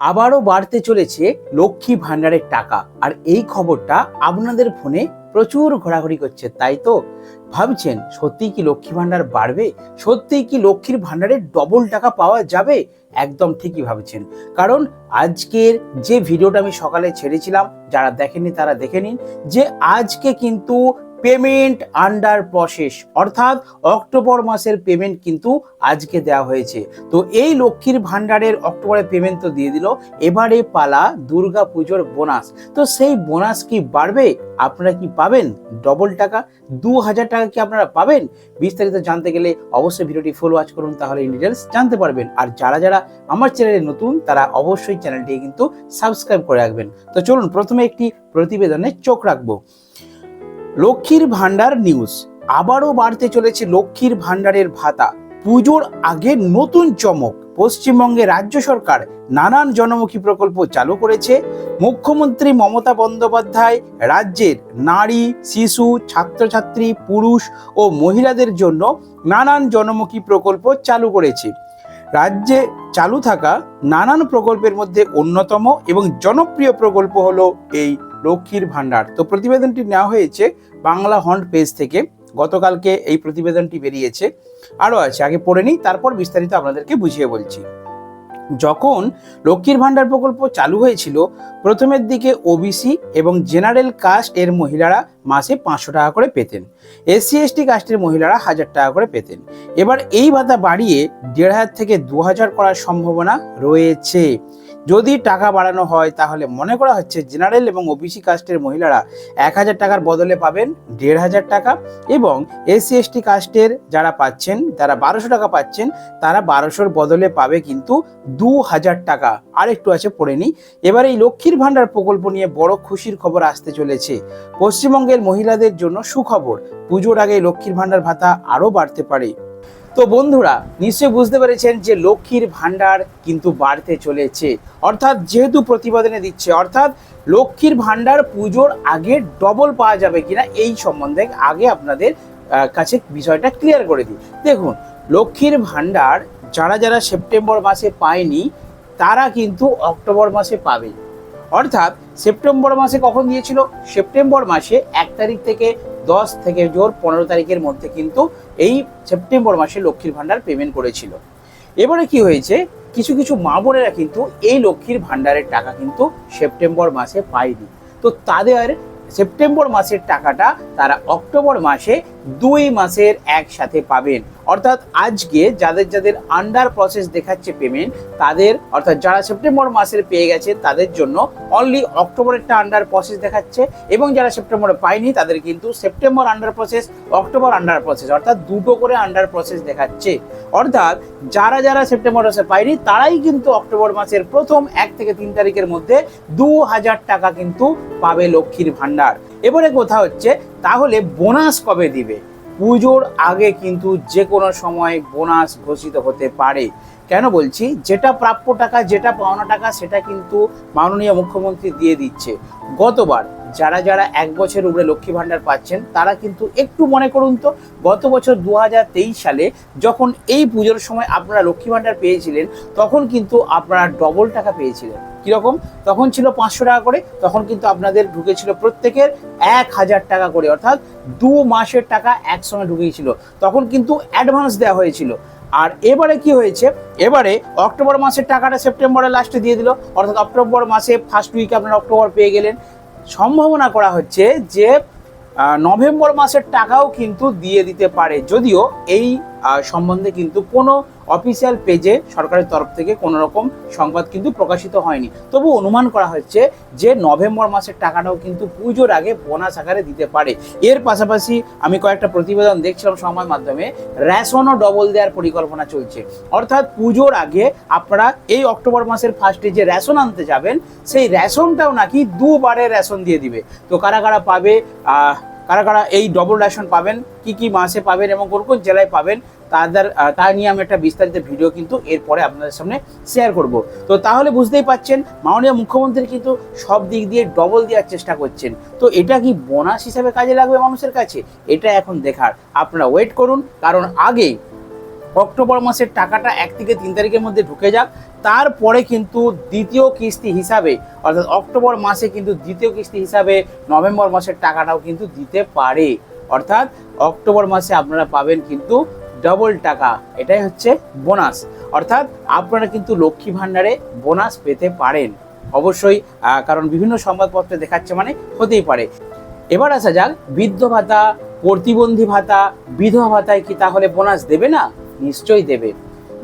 আবারও বাড়তে চলেছে লক্ষ্মী ভাণ্ডারের টাকা। আর এই খবরটা আপনাদের ফোনে প্রচুর ঘোরাঘুরি করছে, তাই তো? ভাবছেন, সত্যিই কি লক্ষ্মী ভাণ্ডার বাড়বে? সত্যিই কি লক্ষ্মীর ভাণ্ডারের ডবল টাকা পাওয়া যাবে? একদম ঠিকই ভাবছেন। কারণ আজকের যে ভিডিওটা আমি সকালে ছেড়েছিলাম, যারা দেখেননি তারা দেখে নিন যে আজকে কিন্তু পেমেন্ট আন্ডার প্রসেস, অর্থাৎ অক্টোবর মাসের পেমেন্ট কিন্তু আজকে দেওয়া হয়েছে। তো এই লক্ষ্মীর ভাণ্ডারের অক্টোবরে পেমেন্ট তো দিয়ে দিল, এবারে পালা দুর্গা পুজোর বোনাস। তো সেই বোনাস কি বাড়বে? আপনারা কি পাবেন? ডবল টাকা? দু হাজার টাকা কি আপনারা পাবেন? বিস্তারিত জানতে গেলে অবশ্যই ভিডিওটি ফুল ওয়াচ করুন, তাহলে ইন ডিটেলস জানতে পারবেন। আর যারা যারা আমার চ্যানেলে নতুন, তারা অবশ্যই চ্যানেলটি কিন্তু সাবস্ক্রাইব করে রাখবেন। তো চলুন, প্রথমে একটি প্রতিবেদনে চোখ রাখব। লক্ষ্মীর ভাণ্ডার নিউজ আবারও বাড়তে চলেছে লক্ষ্মীর ভাণ্ডারের ভাতা। পুজোর আগে নতুন চমক। পশ্চিমবঙ্গে রাজ্য সরকার নানান জনমুখী প্রকল্প চালু করেছে। মুখ্যমন্ত্রী মমতা বন্দ্যোপাধ্যায় রাজ্যের নারী, শিশু, ছাত্রছাত্রী, পুরুষ ও মহিলাদের জন্য নানান জনমুখী প্রকল্প চালু করেছে। রাজ্যে চালু থাকা নানান প্রকল্পের মধ্যে অন্যতম এবং জনপ্রিয় প্রকল্প হলো এই লক্ষ্মীর ভাণ্ডার। তো প্রতিবেদনটি নেওয়া হয়েছে বাংলা হন্ট পেজ থেকে। গতকালকে এই প্রতিবেদনটি বেরিয়েছে। আরও আছে, আগে পড়ে নিই, তারপর বিস্তারিত আপনাদেরকে বুঝিয়ে বলছি। যখন লক্ষ্মীর ভাণ্ডার প্রকল্প চালু হয়েছিল, প্রথমের দিকে ওবিসি এবং জেনারেল কাস্ট এর মহিলারা মাসে পাঁচশো টাকা করে পেতেন। এসসি এসটি কাস্টের মহিলারা হাজার টাকা করে পেতেন। এবার এই ভাতা বাড়িয়ে দেড় হাজার থেকে দু হাজার করার সম্ভাবনা রয়েছে। যদি টাকা বাড়ানো হয়, তাহলে মনে করা হচ্ছে জেনারেল এবং ওবিসি কাস্টের মহিলারা এক হাজার টাকার বদলে পাবেন দেড় হাজার টাকা এবং এসসি এসটি কাস্টের যারা পাচ্ছেন যারা বারোশো টাকা পাচ্ছেন, তারা বারোশোর বদলে পাবে কিন্তু দু হাজার টাকা। আর একটু আছে, পড়ে নিই। এবার এই লক্ষ্মীর ভাণ্ডার প্রকল্প নিয়ে বড় খুশির খবর আসতে চলেছে। পশ্চিমবঙ্গের মহিলাদের জন্য সুখবর। পুজোর আগে লক্ষ্মীর ভাণ্ডার ভাতা আরও বাড়তে পারে। তো বন্ধুরা, নিশ্চয়ই বুঝতে পেরেছেন যে লক্ষ্মীর ভাণ্ডার কিন্তু বাড়তে চলেছে। অর্থাৎ যেহেতু প্রতিবেদনে দিচ্ছে, অর্থাৎ লক্ষ্মীর ভাণ্ডার পুজোর আগে ডবল পাওয়া যাবে কিনা এই সম্বন্ধে আগে আপনাদের কাছে বিষয়টা ক্লিয়ার করে দিই। দেখুন, লক্ষ্মীর ভাণ্ডার যারা যারা সেপ্টেম্বর মাসে পায়নি, তারা কিন্তু অক্টোবর মাসে পাবে। অর্থাৎ সেপ্টেম্বর মাসে কখন দিয়েছিল? সেপ্টেম্বর মাসে এক তারিখ থেকে দশ থেকে জোর পনেরো তারিখের মধ্যে কিন্তু এই সেপ্টেম্বর মাসে লক্ষ্মীর ভাণ্ডার পেমেন্ট করেছিল। এবারে কি হয়েছে? কিছু কিছু মা বোনেরা কিন্তু এই লক্ষ্মীর ভাণ্ডারের টাকা কিন্তু সেপ্টেম্বর মাসে পায়নি। তো তাদের সেপ্টেম্বর মাসের টাকাটা তারা অক্টোবর মাসে দুই মাসের একসাথে পাবেন। অর্থাৎ আজকে যাদের যাদের আন্ডার প্রসেস দেখাচ্ছে পেমেন্ট তাদের, অর্থাৎ যারা সেপ্টেম্বর মাসের পেয়ে গেছে, তাদের জন্য অনলি অক্টোবরেরটা আন্ডার প্রসেস দেখাচ্ছে এবং যারা সেপ্টেম্বরে পায়নি, তাদের কিন্তু September under process October under process অর্থাৎ দুটো করে আন্ডার প্রসেস দেখাচ্ছে। অর্থাৎ যারা যারা সেপ্টেম্বর মাসে পায়নি, তারাই কিন্তু অক্টোবর মাসের প্রথম এক থেকে তিন তারিখের মধ্যে দু হাজার টাকা কিন্তু পাবে লক্ষ্মীর ভাণ্ডার। এবারে কথা হচ্ছে, তাহলে বোনাস কবে দিবে? পুজোর আগে কিন্তু যে কোনো সময় বোনাস ঘোষিত হতে পারে। কেন বলছি? যেটা প্রাপ্য টাকা, যেটা পাওনা টাকা, সেটা কিন্তু মাননীয় মুখ্যমন্ত্রী দিয়ে দিচ্ছে। গতবার যারা যারা এক বছর উপরে লক্ষ্মী ভাণ্ডার পাচ্ছেন, তারা কিন্তু একটু মনে করুন তো, গত বছর দু হাজার তেইশ সালে যখন এই পুজোর সময় আপনারা লক্ষ্মী ভাণ্ডার পেয়েছিলেন, তখন কিন্তু আপনারা ডবল টাকা পেয়েছিলেন। কীরকম? তখন ছিল পাঁচশো টাকা করে, তখন কিন্তু আপনাদের ঢুকেছিল প্রত্যেকের এক হাজার টাকা করে, অর্থাৎ দু মাসের টাকা একসঙ্গে ঢুকিয়েছিল তখন কিন্তু অ্যাডভান্স দেওয়া হয়েছিল। আর এবারে কি হয়েছে? এবারে অক্টোবর মাসের টাকাটা সেপ্টেম্বরের লাস্টে দিয়ে দিল, অর্থাৎ অক্টোবর মাসে ফার্স্ট উইকে আপনারা অক্টোবর পেয়ে গেলেন। সম্ভাবনা করা হচ্ছে যে নভেম্বর মাসের টাকাও কিন্তু দিয়ে দিতে পারে। যদিও এই সম্বন্ধে কিন্তু কোনো অফিসিয়াল পেজে সরকারের তরফ থেকে কোনো রকম সংবাদ কিন্তু প্রকাশিত হয়নি। তবু অনুমান করা হচ্ছে যে নভেম্বর মাসের টাকাটাও কিন্তু পুজোর আগে বোনাস আকারে দিতে পারে। এর পাশাপাশি আমি কয়েকটা প্রতিবেদন দেখছিলাম সংবাদ মাধ্যমে রেশনও ডবল দেওয়ার পরিকল্পনা চলছে। অর্থাৎ পুজোর আগে আপনারা এই অক্টোবর মাসের ফার্স্টে যে রেশন আনতে যাবেন, সেই রেশনটাও নাকি দুবারে রেশন দিয়ে দিবে। তো কারা কারা পাবে কারা কারা এই ডবল রেশন পাবেন, কি কি মাসে পাবেন এবং কোন কোন জেলায় পাবেন তাদের তা নিয়ে আমি একটা বিস্তারিত ভিডিও কিন্তু এরপরে আপনাদের সামনে শেয়ার করব। তো তাহলে বুঝতেই পাচ্ছেন, মাননীয় মুখ্যমন্ত্রী কিন্তু সব দিক দিয়ে ডবল দেওয়ার চেষ্টা করছেন। তো এটা কি বোনাস হিসাবে কাজে লাগবে মানুষের কাছে? এটা এখন দেখার। আপনারা ওয়েট করুন, কারণ আগে অক্টোবর মাসের টাকাটা এক থেকে তিন তারিখের মধ্যে ঢুকে যাক, তারপরে কিন্তু দ্বিতীয় কিস্তি হিসাবে, অর্থাৎ অক্টোবর মাসে কিন্তু দ্বিতীয় কিস্তি হিসাবে নভেম্বর মাসের টাকাটাও কিন্তু দিতে পারে। অর্থাৎ অক্টোবর মাসে আপনারা পাবেন কিন্তু ডবল টাকা, এটাই হচ্ছে বোনাস অর্থাৎ আপনারা কিন্তু লক্ষ্মী ভাণ্ডারে বোনাস পেতে পারেন। অবশ্যই কারণ বিভিন্ন সংবাদপত্রে দেখাচ্ছে মানে হতেই পারে। এবার আসা যাক, বৃদ্ধ ভাতা, প্রতিবন্ধী ভাতা, বিধবা ভাতায় কি তাহলে বোনাস দেবে না? নিশ্চয়ই দেবে।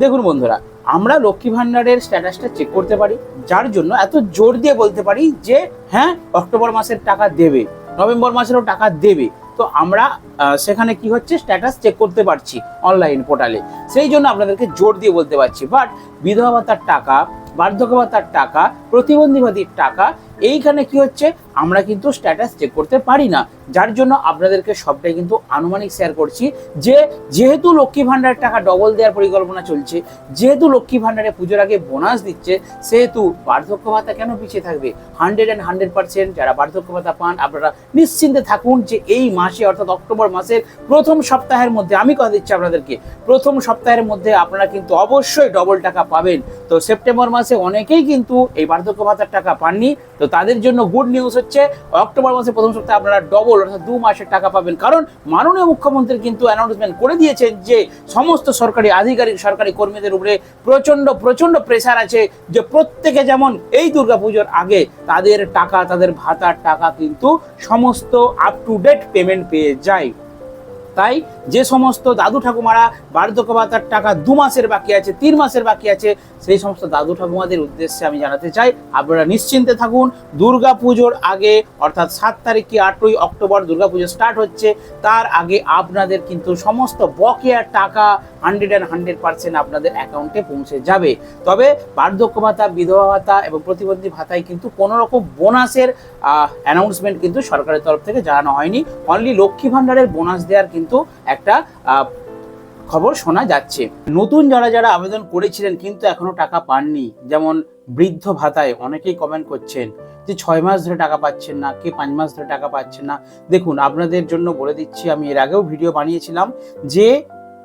দেখুন বন্ধুরা, আমরা লক্ষ্মী ভাণ্ডারের স্ট্যাটাসটা চেক করতে পারি, যার জন্য এত জোর দিয়ে বলতে পারি যে হ্যাঁ অক্টোবর মাসের টাকা দেবে, নভেম্বর মাসেরও টাকা দেবে। তো আমরা সেখানে কি হচ্ছে? স্ট্যাটাস চেক করতে পারছি অনলাইন পোর্টালে সেই জন্য আপনাদেরকে জোর দিয়ে বলতে পারছি। বাট বিধবা ভাতার টাকা, বার্ধক্য ভাতার টাকা, প্রতিবন্ধী ভাতির টাকা এইখানে কি হচ্ছে? আমরা কিন্তু স্ট্যাটাস চেক করতে পারি না। যার জন্য আপনাদেরকে সবটাই কিন্তু আনুমানিক শেয়ার করছি যে, যেহেতু লক্ষ্মী ভাণ্ডারের টাকা ডবল দেওয়ার পরিকল্পনা চলছে, যেহেতু লক্ষ্মী ভাণ্ডারে পুজোর আগে বোনাস দিচ্ছে, সেহেতু বার্ধক্য ভাতা কেন পিছিয়ে থাকবে? হান্ড্রেড অ্যান্ড হান্ড্রেড পার্সেন্ট যারা বার্ধক্য ভাতা পান, আপনারা নিশ্চিন্তে থাকুন যে এই মাসে অর্থাৎ অক্টোবর মাসের প্রথম সপ্তাহের মধ্যে, আমি কথা দিচ্ছি আপনাদেরকে, প্রথম সপ্তাহের মধ্যে আপনারা কিন্তু অবশ্যই ডবল টাকা পাবেন। তো সেপ্টেম্বর মাসে অনেকেই কিন্তু এই বার্ধক্য ভাতার টাকা পাননি। তো তাদের জন্য গুড নিউজ হচ্ছে, অক্টোবর মাসে প্রথম সপ্তাহে আপনারা ডবল অর্থাৎ দু মাসের টাকা পাবেন। কারণ মাননীয় মুখ্যমন্ত্রী কিন্তু অ্যানাউন্সমেন্ট করে দিয়েছেন যে সমস্ত সরকারি আধিকারিক, সরকারি কর্মীদের উপরে প্রচণ্ড প্রচণ্ড প্রেসার আছে যে প্রত্যেকে যেমন এই দুর্গাপুজোর আগে তাদের টাকা, তাদের ভাতার টাকা কিন্তু সমস্ত আপ টু ডেট পেমেন্ট পেয়ে যায়। তাই যে সমস্ত দাদু ঠাকুমারা বার্ধক্য ভাতার টাকা দু মাসের বাকি আছে, তিন মাসের বাকি আছে, সেই সমস্ত দাদু ঠাকুমাদের উদ্দেশ্যে আমি জানাতে চাই, আপনারা নিশ্চিন্তে থাকুন। দুর্গা পুজোর আগে, অর্থাৎ সাত তারিখ কি আটই অক্টোবর দুর্গা পুজো স্টার্ট হচ্ছে, তার আগে আপনাদের কিন্তু সমস্ত বকেয়ার টাকা হান্ড্রেড অ্যান্ড হান্ড্রেড পার্সেন্ট আপনাদের অ্যাকাউন্টে পৌঁছে যাবে। তবে বার্ধক্য ভাতা, বিধবা ভাতা এবং প্রতিবন্ধী ভাতায় কিন্তু কোনো রকম বোনাসের অ্যানাউন্সমেন্ট কিন্তু সরকারের তরফ থেকে জানানো হয়নি। অনলি লক্ষ্মী ভাণ্ডারের বোনাস দেওয়ার কিন্তু একটা খবর শোনা যাচ্ছে। নতুন যারা যারা আবেদন করেছিলেন কিন্তু এখনও টাকা পাননি, যেমন বৃদ্ধ ভাতায় অনেকেই কমেন্ট করছেন যে ছয় মাস ধরে টাকা পাচ্ছেন না, কে পাঁচ মাস ধরে টাকা পাচ্ছেন না। দেখুন, আপনাদের জন্য বলে দিচ্ছি, আমি এর আগেও ভিডিও বানিয়েছিলাম যে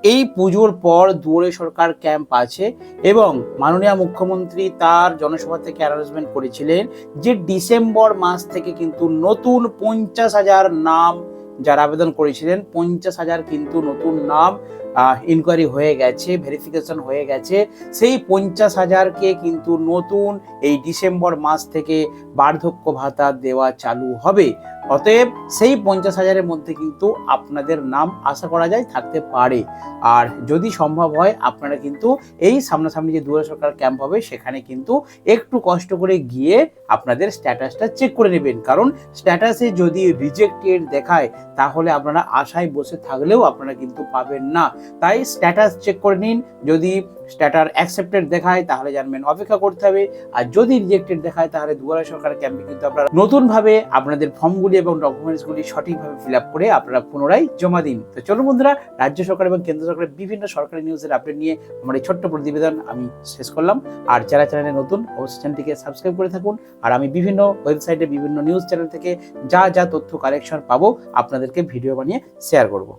এই পুজোর পর দুয়ারে সরকার ক্যাম্প আছে এবং মাননীয় মুখ্যমন্ত্রী তার জনসভা থেকে অ্যানাউন্সমেন্ট করেছিলেন যে ডিসেম্বর মাস থেকে কিন্তু নতুন পঞ্চাশ হাজার নাম যারা আবেদন করেছিলেন, পঞ্চাশ হাজার কিন্তু নতুন নাম ইনকোয়ারি হয়ে গেছে ভেরিফিকেশন হয়ে গেছে। সেই পঞ্চাশ হাজারকে কিন্তু নতুন এই ডিসেম্বর মাস থেকে বার্ধক্য ভাতা দেওয়া চালু হবে। অতএব সেই পঞ্চাশ হাজারের মধ্যে কিন্তু আপনাদের নাম আশা করা যায় থাকতে পারে। আর যদি সম্ভব হয়, আপনারা কিন্তু এই সামনাসামনি যে দুয়ারে সরকার ক্যাম্প হবে, সেখানে কিন্তু একটু কষ্ট করে গিয়ে আপনাদের স্ট্যাটাসটা চেক করে নেবেন। কারণ স্ট্যাটাসে যদি রিজেক্টেড দেখায়, তাহলে আপনারা আশায় বসে থাকলেও আপনারা কিন্তু পাবেন না। তাই স্ট্যাটাস চেক করে নিন। যদি স্ট্যাটার অ্যাকসেপ্টেড দেখায়, তাহলে জানবেন অপেক্ষা করতে হবে। আর যদি রিজেক্টেড দেখায়, তাহলে দুয়ারে সরকার ক্যাম্পে কিন্তু আপনারা নতুনভাবে আপনাদের ফর্মগুলি এবং ডকুমেন্টসগুলি সঠিকভাবে ফিল আপ করে আপনারা পুনরায় জমা দিন। তো চলুন বন্ধুরা, রাজ্য সরকার এবং কেন্দ্র সরকারের বিভিন্ন সরকারি নিউজের আপডেট নিয়ে আমার এই ছোট্ট প্রতিবেদন আমি শেষ করলাম। আর যারা চ্যানেলে নতুন, অবশ্যই চ্যানেলটিকে সাবস্ক্রাইব করে থাকুন। আর আমি বিভিন্ন ওয়েবসাইটে বিভিন্ন নিউজ চ্যানেল থেকে যা যা তথ্য কালেকশন পাবো, আপনাদেরকে ভিডিও বানিয়ে শেয়ার করব।